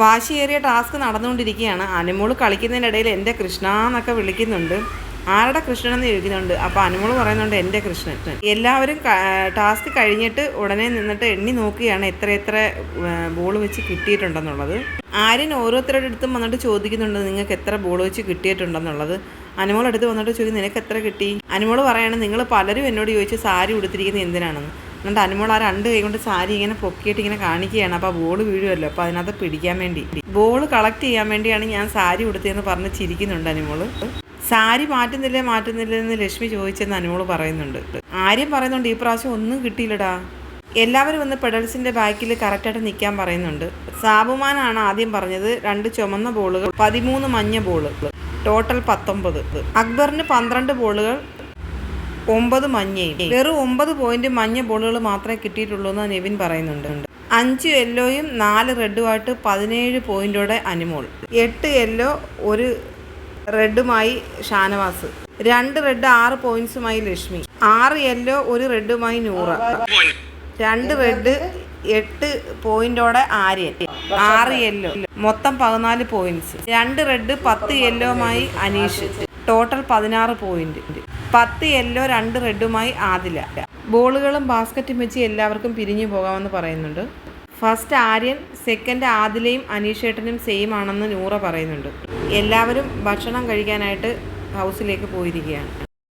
വാശിയേറിയ ടാസ്ക് നടന്നുകൊണ്ടിരിക്കുകയാണ്. അനുമോൾ കളിക്കുന്നതിന്റെ ഇടയിൽ എന്റെ കൃഷ്ണ എന്നൊക്കെ വിളിക്കുന്നുണ്ട്. ആരുടെ കൃഷ്ണൻ എന്ന് ചോദിക്കുന്നുണ്ട്. അപ്പോൾ അനുമോൾ പറയുന്നുണ്ട് എന്റെ കൃഷ്ണൻ. എല്ലാവരും ടാസ്ക് കഴിഞ്ഞിട്ട് ഉടനെ നിന്നിട്ട് എണ്ണി നോക്കുകയാണ് എത്ര എത്ര ബോൾ വെച്ച് കിട്ടിയിട്ടുണ്ടെന്നുള്ളത്. ആര്യൻ ഓരോരുത്തരുടെ അടുത്തും വന്നിട്ട് ചോദിക്കുന്നുണ്ട് നിങ്ങൾക്ക് എത്ര ബോൾ വെച്ച് കിട്ടിയിട്ടുണ്ടെന്നുള്ളത്? അനുമോൾ അടുത്ത് വന്നിട്ട് ചോദിക്കും നിനക്ക് എത്ര കിട്ടി? അനുമോൾ പറയാണ് നിങ്ങൾ പലരും എന്നോട് ചോദിച്ച് സാരി ഉടുത്തിരിക്കുന്നത് എന്തിനാണെന്ന്. എന്നിട്ട് അനുമോൾ ആ രണ്ട് കൈ കൊണ്ട് സാരി ഇങ്ങനെ പൊക്കിയിട്ട് ഇങ്ങനെ കാണിക്കുകയാണ്. അപ്പോൾ ആ ബോൾ വീഴുമല്ലോ അപ്പോൾ അതിനകത്ത് പിടിക്കാൻ വേണ്ടി. ബോൾ കളക്ട് ചെയ്യാൻ വേണ്ടിയാണ് ഞാൻ സാരി ഉടുത്തതെന്ന് പറഞ്ഞ് ചിരിക്കുന്നുണ്ട് അനുമോൾ. സാരി മാറ്റുന്നില്ലേ മാറ്റുന്നില്ല എന്ന് ലക്ഷ്മി ചോദിച്ചെന്ന് അനുമോൾ പറയുന്നുണ്ട്. ആര്യം പറയുന്നുണ്ട് ഈ പ്രാവശ്യം ഒന്നും കിട്ടിയില്ലടാ. എല്ലാവരും വന്ന് പെഡൽസിന്റെ ബാക്കിൽ കറക്റ്റായിട്ട് നിൽക്കാൻ പറയുന്നുണ്ട്. സാബുമാനാണ് ആദ്യം പറഞ്ഞത് രണ്ട് ചുമന്ന ബോളുകൾ പതിമൂന്ന് മഞ്ഞ ബോളുകൾ ടോട്ടൽ പത്തൊമ്പത്. അക്ബറിന് പന്ത്രണ്ട് ബോളുകൾ ഒമ്പത് മഞ്ഞയും വെറും ഒമ്പത് പോയിന്റ് മഞ്ഞ ബോളുകൾ മാത്രമേ കിട്ടിയിട്ടുള്ളൂ എന്ന് നെവിൻ പറയുന്നുണ്ട്. അഞ്ച് യെല്ലോയും നാല് റെഡുമായിട്ട് പതിനേഴ് പോയിന്റോടെ അനിമോൾ. എട്ട് യെല്ലോ ഒരു റെഡുമായി ഷാനവാസ്. രണ്ട് റെഡ് ആറ് പോയിന്റ്സുമായി ലക്ഷ്മി. ആറ് യെല്ലോ ഒരു റെഡുമായി നൂറ. രണ്ട് റെഡ് എട്ട് പോയിന്റോടെ ആര്യൻ. ആറ് യെല്ലോ മൊത്തം പതിനാല് പോയിന്റ്സ് രണ്ട് റെഡ് പത്ത് യെല്ലോമായി അനീഷ്. ടോട്ടൽ പതിനാറ് പോയിന്റ് പത്ത് യെല്ലോ രണ്ട് റെഡുമായി ആദില. ബോളുകളും ബാസ്ക്കറ്റും വെച്ച് എല്ലാവർക്കും പിരിഞ്ഞു പോകാമെന്ന് പറയുന്നുണ്ട്. ഫസ്റ്റ് ആര്യൻ സെക്കൻഡ് ആദിലയും അനീഷേട്ടനും സെയിം ആണെന്ന് നൂറ പറയുന്നുണ്ട്. എല്ലാവരും ഭക്ഷണം കഴിക്കാനായിട്ട് ഹൗസിലേക്ക് പോയിരിക്കുകയാണ്.